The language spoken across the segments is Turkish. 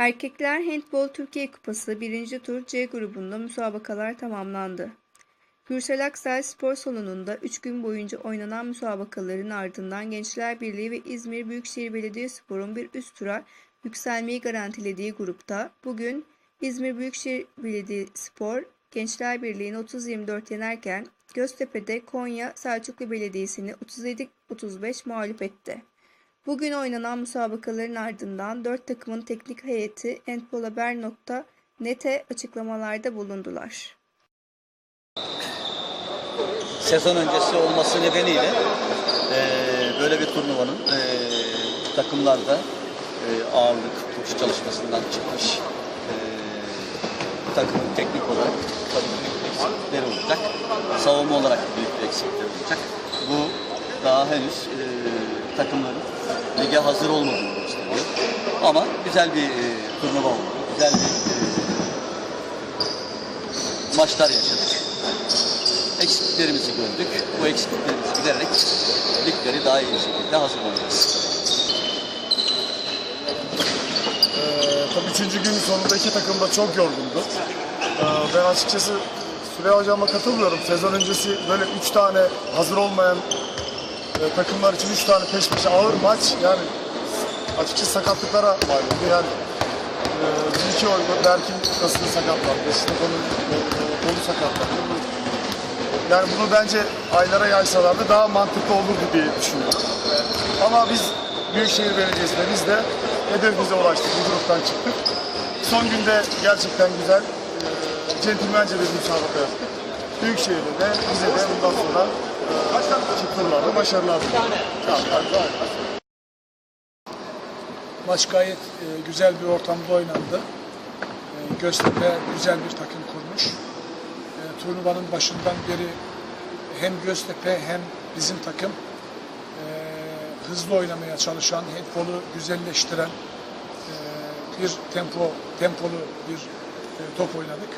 Erkekler Handbol Türkiye Kupası 1. tur C grubunda müsabakalar tamamlandı. Gürsel Aksel Spor Salonu'nda 3 gün boyunca oynanan müsabakaların ardından Gençler Birliği ve İzmir Büyükşehir Belediyespor'un bir üst tura yükselmeyi garantilediği grupta bugün İzmir Büyükşehir Belediyespor Gençler Birliği'ni 30-24 yenerken Göztepe'de Konya Selçuklu Belediyesi'ni 37-35 mağlup etti. Bugün oynanan müsabakaların ardından 4 takımın teknik heyeti handballhaber.net'e açıklamalarda bulundular. sezon öncesi olması nedeniyle eee, böyle bir turnuvanın eee takımlarda eee, ağırlık koşu çalışmasından çıkmış eee takımın teknik olarak tabii büyük eksiklikleri olacak. Savunma olarak büyük bir eksiklikleri olacak. Bu daha henüz eee, takımların lige hazır olmadığını gösteriyor. Ama güzel bir eee, turnuva oldu. Güzel bir eee, maçlar yaşadık eksikliklerimizi gördük. Bu eksikliklerimizi gidererek ligleri daha iyi şekilde hazırlayacağız. Ee, tabii üçüncü günün sonunda iki takım da çok yorgundu. Ee, ben açıkçası Süleyman Hocam'a katılmıyorum. Sezon öncesi böyle üç tane hazır olmayan e, takımlar için üç tane peş peşe ağır maç yani açıkçası sakatlıklara mal oldu. Yani e, bir iki oyunda Berk'in kasını sakatlandı, Stefan'ın e, kolu sakatlandı. Yani bunu bence aylara yaysalardı daha mantıklı olurdu diye düşünüyorum. Ama biz Büyükşehir Belediyesi'ne biz de hedefimize ulaştık, bu gruptan çıktık. Son günde gerçekten güzel, e, centilmence bir müsabaka yaptık. Büyükşehir'de de bize de bundan sonra e, çıktılarda başarılar diliyorum. Tamam, hadi, hadi. Maç gayet e, güzel bir ortamda oynandı. E, Göztepe güzel bir takım kurmuş. E, turnuvanın başından beri hem Göztepe hem bizim takım e, hızlı oynamaya çalışan, handbolu güzelleştiren e, bir tempo tempolu bir e, top oynadık.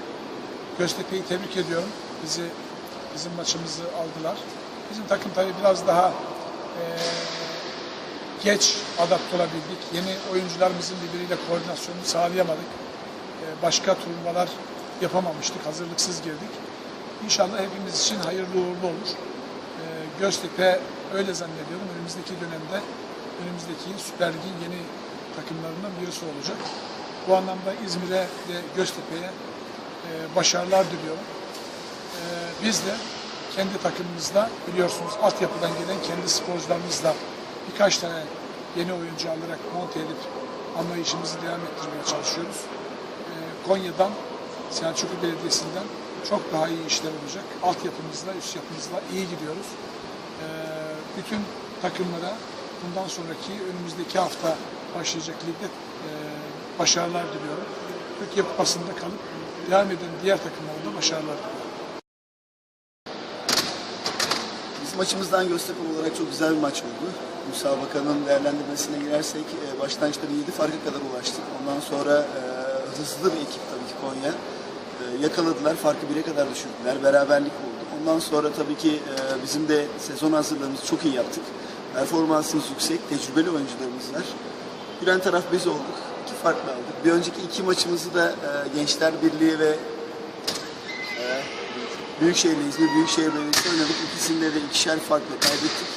Göztepe'yi tebrik ediyorum. Bizi bizim maçımızı aldılar. Bizim takım tabii biraz daha e, geç adapte olabildik. Yeni oyuncularımızın birbiriyle koordinasyonunu sağlayamadık. Ee, Başka turnuvalar yapamamıştık. Hazırlıksız girdik. İnşallah hepimiz için hayırlı uğurlu olur. Ee, Göztepe öyle zannediyorum. Önümüzdeki dönemde önümüzdeki Süper Lig'in yeni takımlarından birisi olacak. Bu anlamda İzmir'e ve Göztepe'ye e, başarılar diliyorum. Biz de kendi takımımızda biliyorsunuz altyapıdan gelen kendi sporcularımızla birkaç tane yeni oyuncu alarak monte edip anlayışımızı devam ettirmeye çalışıyoruz. Ee, Konya'dan, Selçuklu Belediyesi'nden çok daha iyi işler olacak. Altyapımızla, üst yapımızla iyi gidiyoruz. Ee, bütün takımlara bundan sonraki önümüzdeki hafta başlayacak ligde e, başarılar diliyorum. Türkiye Kupası'nda kalıp devam eden diğer takımlara da başarılar diliyorum. Maçımızdan Göztepe olarak çok güzel bir maç oldu. Müsabakanın değerlendirmesine girersek e, başlangıçta bir 7 farka kadar ulaştık. Ondan sonra e, hızlı bir ekip tabii ki Konya. E, yakaladılar, farkı 1'e kadar düşürdüler. Beraberlik oldu. Ondan sonra tabii ki e, bizim de sezon hazırlığımızı çok iyi yaptık. Performansımız yüksek, tecrübeli oyuncularımız var. Gülen taraf biz olduk. İki farklı aldık. Bir önceki iki maçımızı da Gençler Birliği ve Büyükşehir'le İzmir Büyükşehir Belediyesi oynadık. İkisinde de ikişer farkla kaybettik.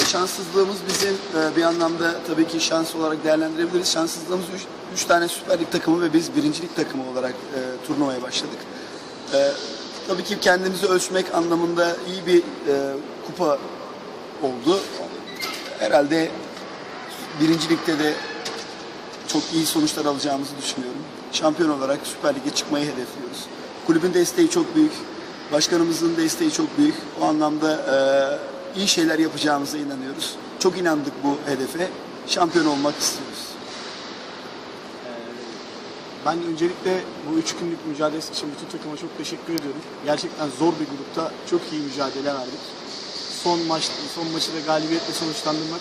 Ve şanssızlığımız bizim e, bir anlamda tabii ki şans olarak değerlendirebiliriz. Şanssızlığımız üç, üç tane Süper Lig takımı ve biz birincilik takımı olarak e, turnuvaya başladık. E, tabii ki kendimizi ölçmek anlamında iyi bir e, kupa oldu. Herhalde birincilikte de çok iyi sonuçlar alacağımızı düşünüyorum. Şampiyon olarak Süper Lig'e çıkmayı hedefliyoruz. Kulübün desteği çok büyük. Başkanımızın desteği çok büyük. O anlamda e, iyi şeyler yapacağımıza inanıyoruz. Çok inandık bu hedefe. Şampiyon olmak istiyoruz. Ben öncelikle bu üç günlük mücadelesi için bütün takıma çok teşekkür ediyorum. Gerçekten zor bir grupta çok iyi mücadele verdik. Son maç, son maçı da galibiyetle sonuçlandırmak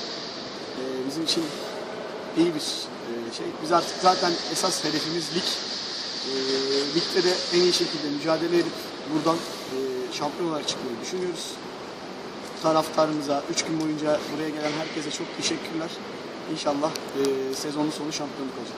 e, bizim için iyi bir e, şey. Biz artık zaten esas hedefimiz lig. E, ligde de en iyi şekilde mücadele edip buradan e, şampiyon olarak çıkmayı düşünüyoruz. Taraftarımıza, üç gün boyunca buraya gelen herkese çok teşekkürler. İnşallah e, sezonun sonu şampiyonluk olacak.